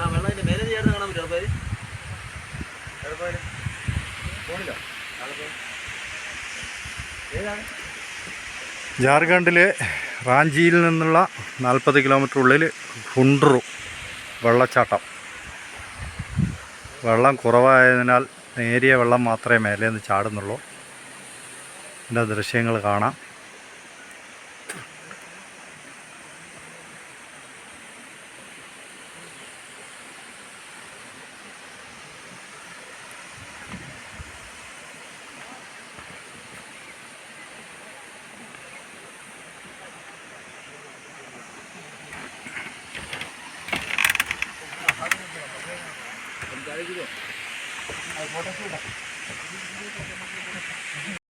കാണാൻ പേര് ജാർഖണ്ഡിലെ റാഞ്ചിയിൽ നിന്നുള്ള നാൽപ്പത് കിലോമീറ്റർ ഉള്ളിൽ ഹുണ്ട്രു വെള്ളച്ചാട്ടം. വെള്ളം കുറവായതിനാൽ നേരിയ വെള്ളം മാത്രമേ മേലെ നിന്ന് ചാടുന്നുള്ളൂ. എന്റെ ദൃശ്യങ്ങൾ കാണാം. అది ఫోటో చూడ